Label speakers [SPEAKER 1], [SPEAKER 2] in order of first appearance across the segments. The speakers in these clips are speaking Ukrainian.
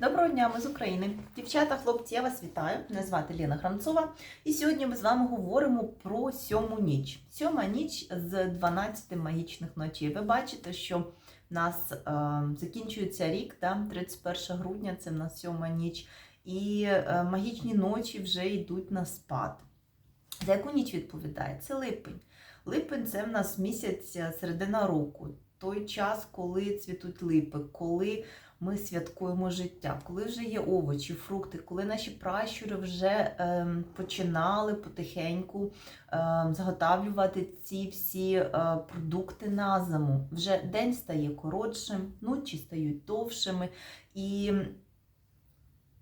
[SPEAKER 1] Доброго дня, ми з України. Дівчата, хлопці, я вас вітаю. Мене звати Ліна Храмцова. І сьогодні ми з вами говоримо про сьому ніч. Сьома ніч з 12 магічних ночей. Ви бачите, що в нас е, закінчується рік, да? 31 грудня це в нас сьома ніч. І е, магічні ночі вже йдуть на спад. За яку ніч відповідає? Це липень. Липень це в нас місяць е, середина року. Той час, коли цвітуть липи, коли ми святкуємо життя, коли вже є овочі, фрукти, коли наші пращури вже ем, починали потихеньку ем, заготавлювати ці всі е, продукти на зиму. Вже день стає коротшим, ночі стають довшими, і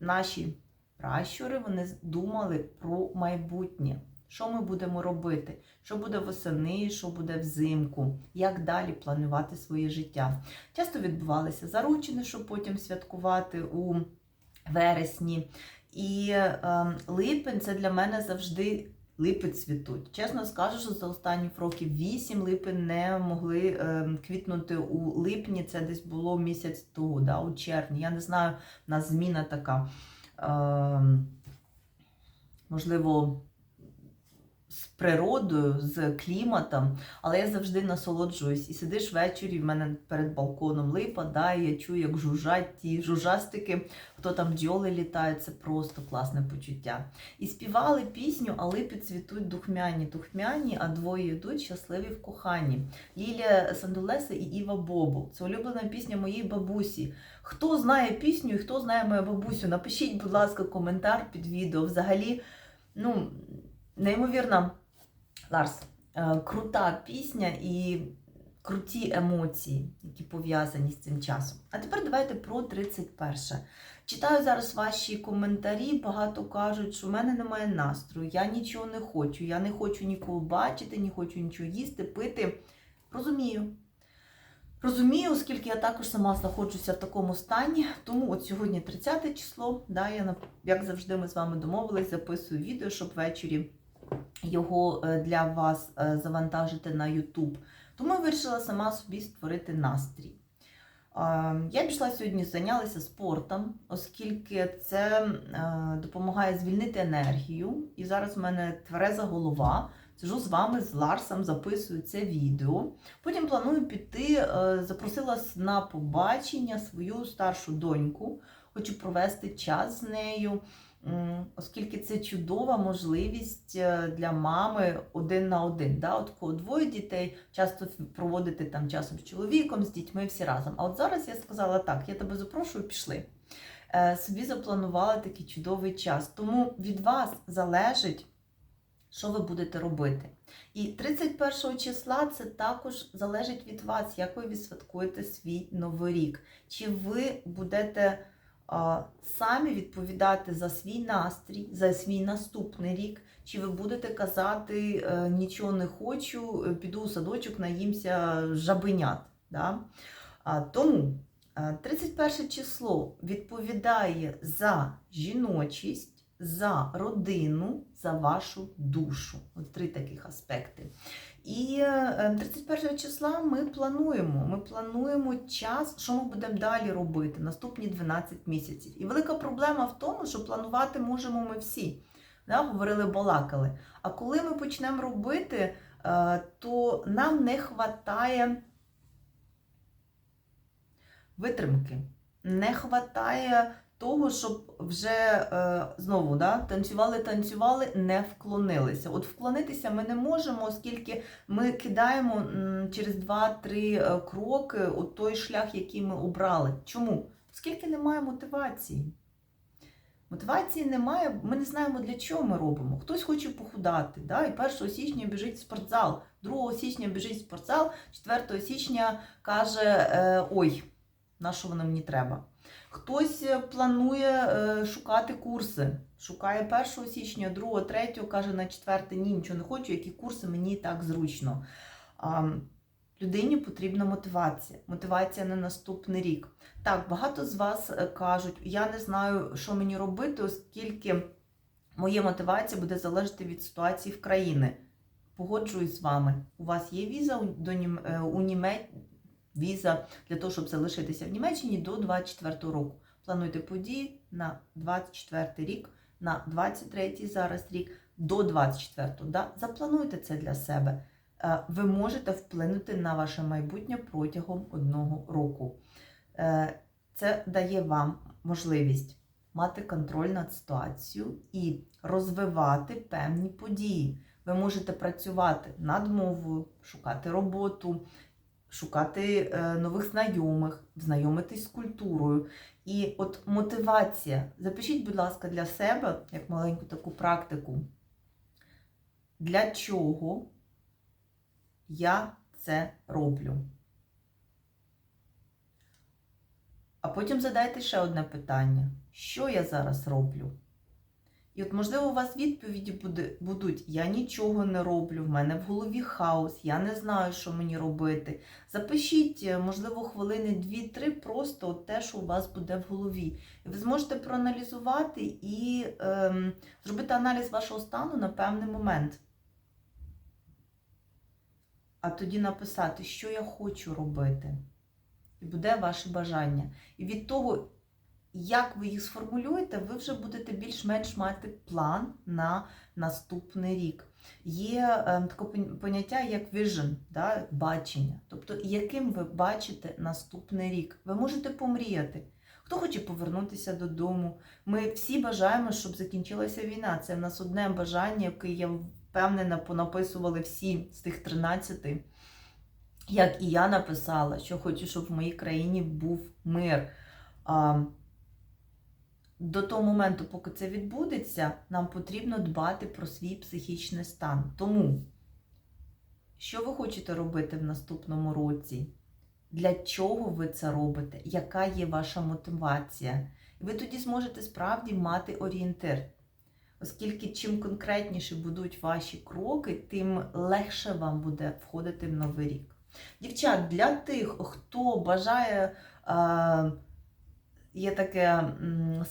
[SPEAKER 1] наші пращури вони думали про майбутнє. Що ми будемо робити? Що буде восени, що буде взимку, як далі планувати своє життя. Часто відбувалися заручини, щоб потім святкувати у вересні. І е, липень це для мене завжди липи цвітуть. Чесно скажу, що за останні років 8 липи не могли е, квітнути у липні. Це десь було місяць того, да, у червні. Я не знаю, в нас зміна така. Е, можливо, з природою, з кліматом, але я завжди насолоджуюсь. І сидиш ввечері, в мене перед балконом липа, да, і я чую, як жужжать ті жужастики, хто там бджоли літають, це просто класне почуття. І співали пісню, а липи цвітуть духмяні, духмяні, а двоє йдуть щасливі в коханні. Лілія Сандулеса і Іва Бобу. Це улюблена пісня моєї бабусі. Хто знає пісню і хто знає мою бабусю? Напишіть, будь ласка, коментар під відео. Взагалі, ну, неймовірна Ларс, е, крута пісня і круті емоції, які пов'язані з цим часом. А тепер давайте про 31. Читаю зараз ваші коментарі. Багато кажуть, що в мене немає настрою, я нічого не хочу, я не хочу нікого бачити, не хочу нічого їсти, пити. Розумію. Розумію, оскільки я також сама знаходжуся в такому стані, тому от сьогодні 30 число, да, я, як завжди, ми з вами домовились, записую відео, щоб ввечері його е, для вас е, завантажити на YouTube. Тому я вирішила сама собі створити настрій. Е, Я пішла сьогодні, зайнялася спортом, оскільки це допомагає звільнити енергію. І зараз у мене твереза голова. Сижу з вами з Ларсом, записую це відео. Потім планую піти, запросила на побачення свою старшу доньку. Хочу провести час з нею оскільки це чудова можливість е, для мами один на один. Да? От кого двоє дітей, часто проводити там часом з чоловіком, з дітьми всі разом. А от зараз я сказала так: я тебе запрошую, пішли. Е, собі запланувала такий чудовий час. Тому від вас залежить, що ви будете робити. І 31 числа це також залежить від вас, як ви відсвяткуєте свій новий рік. Чи ви будете самі відповідати за свій настрій, за свій наступний рік, чи ви будете казати е, нічого не хочу, е, піду у садочок, наїмся жабенят. Да? Тому 31 е, число відповідає за жіночість, за родину, за вашу душу. От три таких аспекти. І 31 е, числа ми плануємо. Ми плануємо час, що ми будемо далі робити наступні 12 місяців. І велика проблема в тому, що планувати можемо ми всі. Да, Говорили, балакали. А коли ми почнемо робити, е, то нам не вистачає витримки, не вистачає того, щоб вже е, знову да, танцювали, танцювали, не вклонилися. От вклонитися ми не можемо, оскільки ми кидаємо через 2-3 е, кроки от той шлях, який ми обрали. Чому? Оскільки немає мотивації. Мотивації немає, ми не знаємо, для чого ми робимо. Хтось хоче похудати. Да? І 1 січня біжить в спортзал, 2 січня біжить в спортзал, 4 січня каже: е, Ой, на що воно мені треба? Хтось е, планує е, шукати курси. Шукає 1 січня, 2, 3, каже на 4 ні, нічого не хочу, які курси мені так зручно. Людині потрібна мотивація. Мотивація на наступний рік. Так, багато з вас е, кажуть, я не знаю, що мені робити, оскільки моя мотивація буде залежати від ситуації в країні. Погоджуюсь з вами. У вас є віза у Німеччині, віза для того, щоб залишитися в Німеччині до 24 року. Плануйте події на 24 рік, на 23 зараз рік, до 24 да? Заплануйте це для себе. Е, Ви можете вплинути на ваше майбутнє протягом одного року. Е, Це дає вам можливість мати контроль над ситуацією і розвивати певні події. Ви можете працювати над мовою, шукати роботу, шукати е, нових знайомих, знайомитись з культурою. І от мотивація. Запишіть, будь ласка, для себе, як маленьку таку практику, для чого я це роблю. А потім задайте ще одне питання: що я зараз роблю? І от, можливо, у вас відповіді будуть: я нічого не роблю, в мене в голові хаос, я не знаю, що мені робити. Запишіть, е, можливо, хвилини 2-3, просто от те, що у вас буде в голові. І ви зможете проаналізувати і ем, зробити аналіз вашого стану на певний момент. А тоді написати, що я хочу робити. І буде ваше бажання. І від того, як ви їх сформулюєте, ви вже будете більш-менш мати план на наступний рік. Є е, таке поняття як vision, да, бачення. Тобто, яким ви бачите наступний рік. Ви можете помріяти. Хто хоче повернутися додому? Ми всі бажаємо, щоб закінчилася війна. Це в нас одне бажання, яке я впевнена, понаписували всі з тих 13. Як і я написала, що хочу, щоб в моїй країні був мир. До того моменту, поки це відбудеться, нам потрібно дбати про свій психічний стан. Тому, що ви хочете робити в наступному році? Для чого ви це робите? Яка є ваша мотивація? І ви тоді зможете справді мати орієнтир. Оскільки чим конкретніше будуть ваші кроки, тим легше вам буде входити в новий рік. Дівчат, для тих, хто бажає. Е, Є таке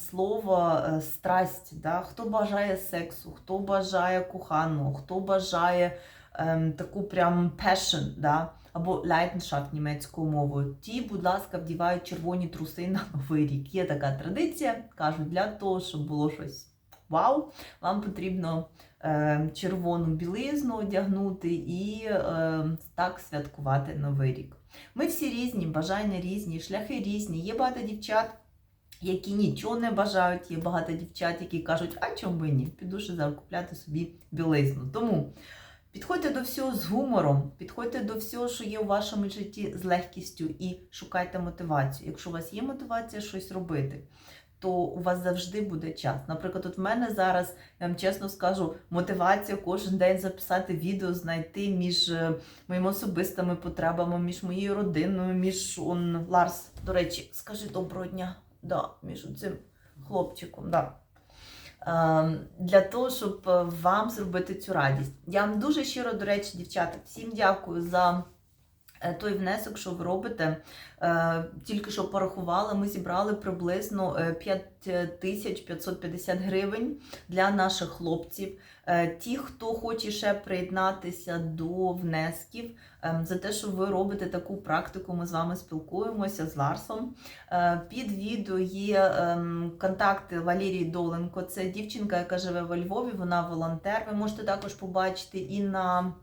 [SPEAKER 1] слово е, страсть, да? хто бажає сексу, хто бажає коханого, хто бажає ем, таку прям passion, да? або Leidenschaft німецькою мовою. Ті, будь ласка, вдівають червоні труси на новий рік. Є така традиція, кажуть, для того, щоб було щось вау, вам потрібно е, червону білизну одягнути і е, так святкувати новий рік. Ми всі різні, бажання різні, шляхи різні. Є багато дівчат, які нічого не бажають, є багато дівчат, які кажуть, а чому би ні? Піду ще зараз купляти собі білизну. Тому підходьте до всього з гумором, підходьте до всього, що є у вашому житті з легкістю, і шукайте мотивацію. Якщо у вас є мотивація щось робити, то у вас завжди буде час. Наприклад, от в мене зараз, я вам чесно скажу, мотивація кожен день записати відео, знайти між е, моїми особистими потребами, між моєю родиною, між он, Ларс, до речі, скажи доброго дня. Да, між цим хлопчиком. Да. Ем, Для того, щоб е, вам зробити цю радість. Я вам дуже щиро, до речі, дівчата, всім дякую за той внесок, що ви робите. Е, Тільки що порахували, ми зібрали приблизно е, 5550 гривень для наших хлопців. Е, Ті, хто хоче ще приєднатися до внесків, ем, за те, що ви робите таку практику, ми з вами спілкуємося з Ларсом. Е, Під відео є ем, контакти Валерії Доленко. Це дівчинка, яка живе во Львові, вона волонтер. Ви можете також побачити і на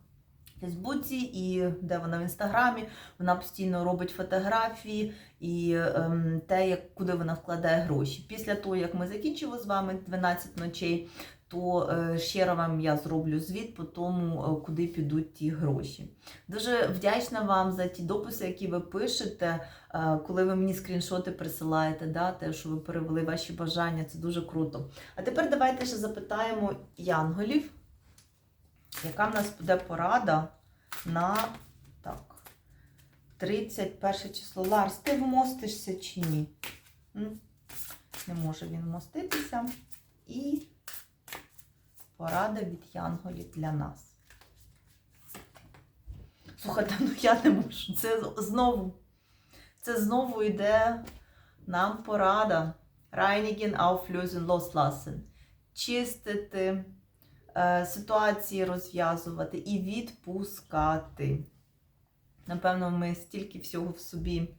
[SPEAKER 1] Фейсбуці, і де вона в інстаграмі. Вона постійно робить фотографії і ем, те, як, куди вона вкладає гроші. Після того, як ми закінчили з вами 12 ночей, то е, ще вам я зроблю звіт по тому, е, куди підуть ті гроші. Дуже вдячна вам за ті дописи, які ви пишете, е, коли ви мені скріншоти присилаєте, да, те, що ви перевели ваші бажання, це дуже круто. А тепер давайте ще запитаємо янголів, яка в нас буде порада на так, 31 число. Ларс, ти вмостишся чи ні? Не може він вмоститися. І порада від янголів для нас. Слухайте, ну я не можу. Це знову. Це знову йде нам порада. Reinigen, auflösen, loslassen. Чистити, ситуації розв'язувати і відпускати. Напевно, ми стільки всього в собі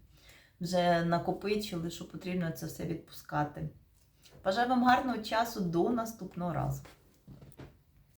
[SPEAKER 1] вже накопичили, що потрібно це все відпускати. Бажаю вам гарного часу до наступного разу.